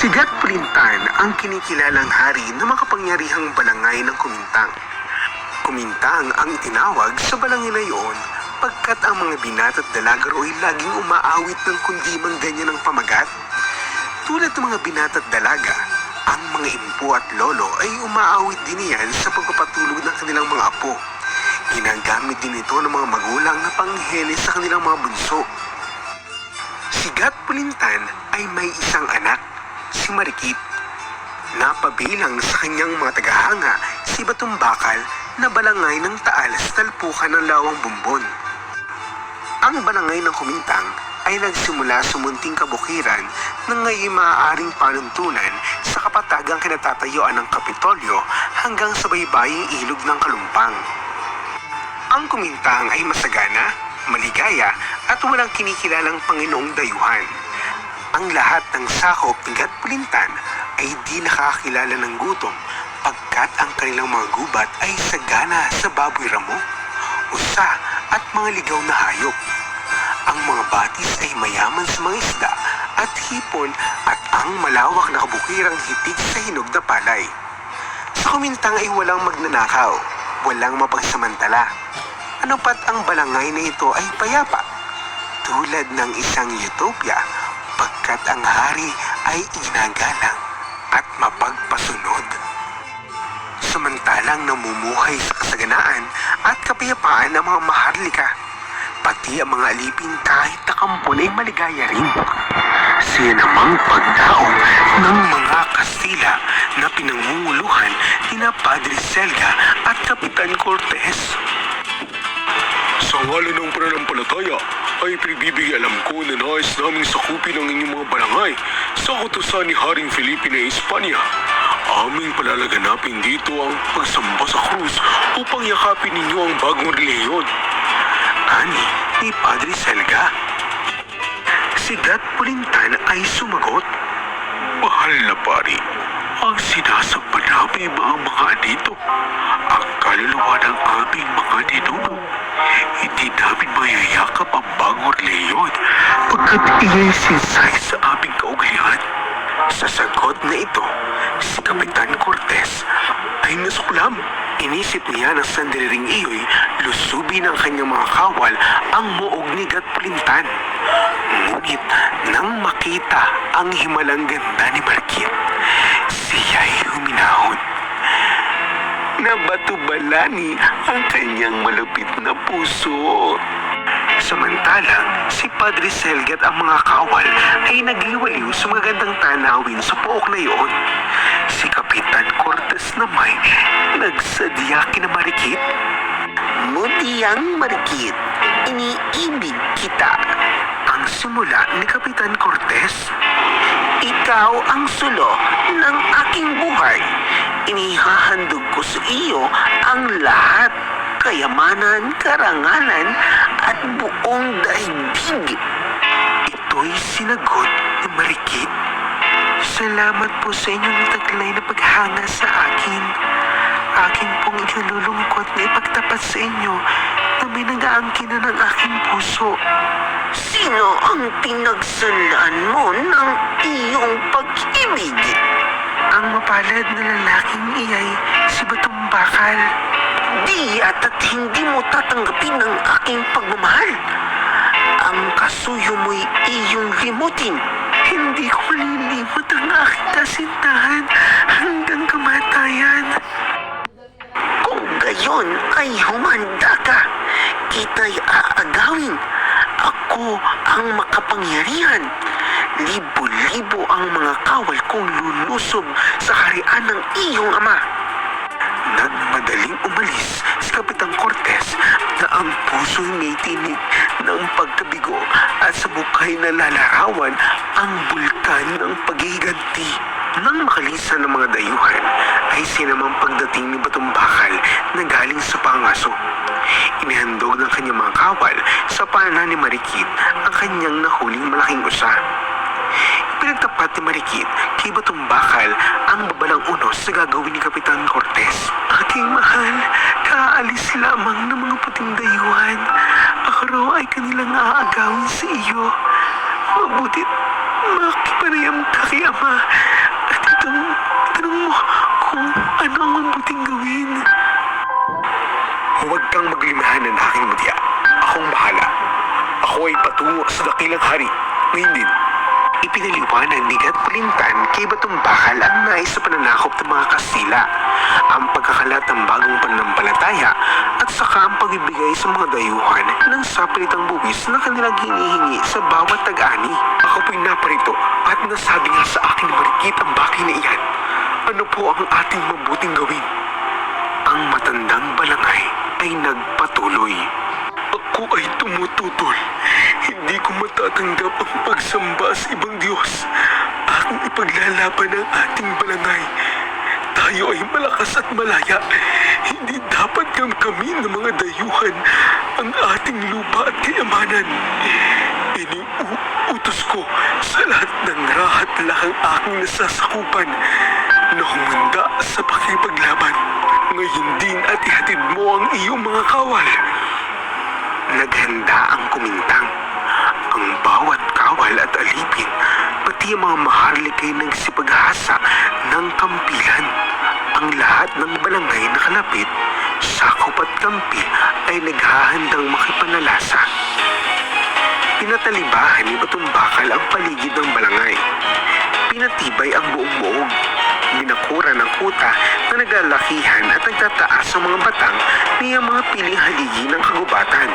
Si Gatpulintan ang kinikilalang hari na makapangyarihang balangay ng Kumintang. Kumintang ang itinawag sa balangay na iyon pagkat ang mga binat at dalagaro ay laging umaawit ng kundi mang ganyan ng pamagat. Tulad ng mga binat at dalaga, ang mga impo at lolo ay umaawit din niyan sa pagpapatulog ng kanilang mga apo. Ginagamit din ito ng mga magulang na panghele sa kanilang mga bunso. Si Gat Pulintan ay may isang anak, si Marikit. Napabilang sa kanyang mga tagahanga si Batong Bakal na balangay ng taal sa talpukan ng lawang bumbon. Ang balangay ng kumintang ay nagsimula sa munting kabukiran na ngayon maaaring panuntunan sa kapatagang kinatatayuan ng Kapitolyo hanggang sa baybaying ilog ng Kalumpang. Ang kumintang ay masagana, maligaya at walang kinikilalang Panginoong dayuhan. Ang lahat ng sakop ng Gatpulintan ay di nakakilala ng gutom pagkat ang kanilang mga gubat ay sagana sa baboy ramo, usa at mga ligaw na hayop. Ang mga batis ay mayaman sa mga isda at hipon at ang malawak na kabukirang hitik sa hinog na palay. Sa kumintang ay walang magnanakaw, walang mapagsamantala. Ano pat ang balangay na ito ay payapa, tulad ng isang utopia, pagkat ang hari ay ginagalang at mapagpasunod. Samantalang namumuhay sa kasaganaan at kapayapaan ng mga maharlika, pati ang mga alipin kahit nakampon ay maligaya rin. Siya namang pagdaong ng mga Kastila na pinangunguluhan ni na Padre Selga at Kapitan Cortez. Sa ngalan ng pananampalataya ay alam ko na nais naming sakupin ang inyong mga barangay sa kutusan ni Haring Felipe na Espanya. Aming palalaganapin dito ang pagsamba sa krus upang yakapin ninyo ang bagong reliyon. Ani ni Padre Selga. Si Gat Pulintan ay sumagot. Mahal na pari, ang sinasamba namin mga mga dito, ang kaluluwa ng aming mga ninuno. Hindi namin mayayakap ang bagong reliyon pagkat iya'y sinsay sa aming kaugalian. Sa sagot na ito, si Kapitan Cortez ay nasuklam. Inisip niya na sandaling iyo'y lusubi ng kanyang mga kawal ang muog ni Gat Pulintan. Ngunit nang makita ang himalang ganda ni Markit, siya'y huminahon. Nabatubalani ang kanyang malupit na puso. Samantalang si Padre Selgat ang mga kawal ay nagliwaliw sa magandang tanawin sa pook na iyon. Si Kapitan Cortez naman nagsadya kina Marikit. Mudiyang Marikit, iniibig kita. Simula ni Kapitan Cortez. Ikaw ang sulo ng aking buhay. Inihahandog ko sa iyo ang lahat kayamanan, karangalan at buong daigdig. Ito'y sinagot ni Marikit. Salamat po sa inyong taglay na paghanga sa akin. Akin pong inalulungkot na ipagtapat sa inyo na may nag-aangkin na ng aking puso. Sino ang pinagsalaan mo ng iyong pag-ibig? Ang mapalad na lalaking iyay si Batong Bakal. Di at at hindi mo tatanggapin ang aking pagmamahal. Ang kasuyo mo'y iyong limutin. Hindi ko lilimot ang aking kasintahan hanggang kamatayan. Kung gayon ay humanda ka, kita'y aagawin. Ako ang makapangyarihan. Libo-libo ang mga kawal kong lulusob sa harian ng iyong ama. Nagmadaling umalis si Kapitang Cortez na ang puso'y may tinig ng pagkabigo at sa bukay na lalarawan ang bulkan ng paghihiganti. Nang makalisan ng mga dayuhan, ay sinamang pagdating ni Batong Bakal na galing sa pangaso. Inihandog ng kanyang mga kawal sa pana ni Marikit ang kanyang nahuling malaking usa. Pinagtapat ni Marikit kay Batong Bakal ang babalang unos sa gagawin ni Kapitan Cortez. Aking mahal, kaalis lamang ng mga puting dayuhan. Ako raw ay kanilang aagawin sa iyo. Mabuti, makipanayam ka kay Ama at itong tanong mo kung ano ang mabuting gawin. Huwag kang maglimahan ng aking mudya. Akong bahala. Ako ay patungo sa dakilang hari. Ngayon din. Ipinaliwanag ni Gatpulintan kay Batong Bakal ang nais sa pananakop ng mga Kastila, ang pagkakalat ng bagong pananampalataya at saka ang pagbibigay sa mga dayuhan ng sapilitang buwis na kanilang hinihingi sa bawat tag-ani. Ako po'y naparito at nasabi nga sa akin ni Marikit ang bagay na iyan. Ano po ang ating mabuting gawin? Ang matandang balangay ay nagpatuloy. Ako ay tumututol. Hindi ko matatanggap ang pagsamba sa ibang Diyos. Aking ipaglalaban ang ating balangay. Tayo ay malakas at malaya. Hindi dapat kamkamin ng mga dayuhan ang ating lupa at kayamanan. Iniuutos ko sa lahat ng rahat lahang aking nasasakupan na humanda sa pakipaglaban. Ngayon din at ihatid mo ang iyong mga kawal. Naghanda ang kumintang. Ang bawat kawal at alipin, pati ang mga maharlikay nagsipaghasa ng kampilan. Ang lahat ng balangay na kalapit, sakop at kampi ay naghahandang makipanalasa. Pinatalibahan ni Batong Bakal ang paligid ng balangay. Pinatibay ang buong buog. Binakura ng kuta na naglalakihan at nagtataas sa mga batang niyang mga piling haligi ng kagubatan.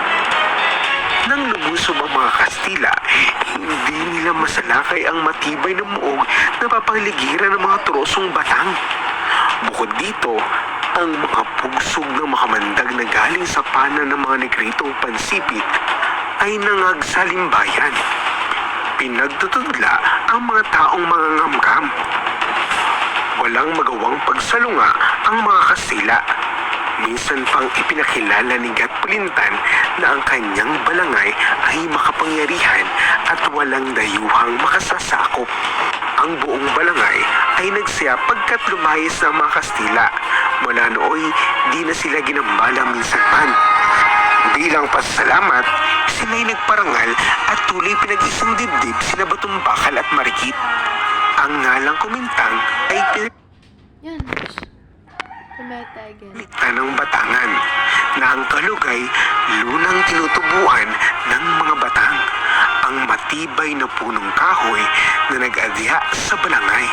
Nang lumusob ang mga Kastila, hindi nila masalakay ang matibay na muog na papaligiran ng mga trosong batang. Bukod dito, ang mga pugsog ng makamandag na galing sa pana ng mga negritong pansipit ay nangagsalimbayan. Pinagtutudla ang mga taong mga ngamgam. Walang magawang pagsalunga ang mga Kastila. Minsan pang ipinakilala ni Gatpulintan na ang kanyang balangay ay makapangyarihan at walang dayuhang makasasakop. Ang buong balangay ay nagsaya pagkat lumayas ang mga Kastila. Mula nooy, di na sila ginambala minsan man. Bilang pasalamat, sila'y nagparangal at tuloy pinag-isang dibdib sina Batong Bakal at Marikit. Ang ngalang kumintang ay Yan. Likta ng batangan na ang kalugay lunang tinutubuan ng mga batang ang matibay na punong kahoy na nag-adya sa balangay.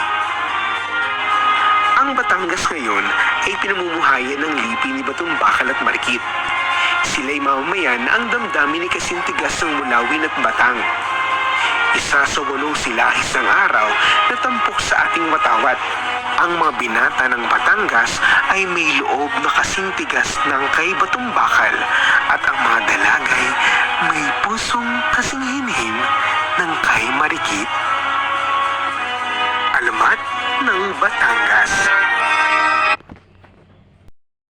Ang Batangas ngayon ay pinamumuhayan ng lipi ni Batong Bakal at Marikit. Sila'y mamamayan ang damdamin ni Kasintigas ng Mulawin at Batang. Isa sa walong sila isang araw na tampok sa ating watawat. Ang mga binata ng Batangas ay may loob na kasintigas ng kay Batong Bakal at ang mga dalagay may pusong kasing hinhin ng kay Marikit. Alamat ng Batangas.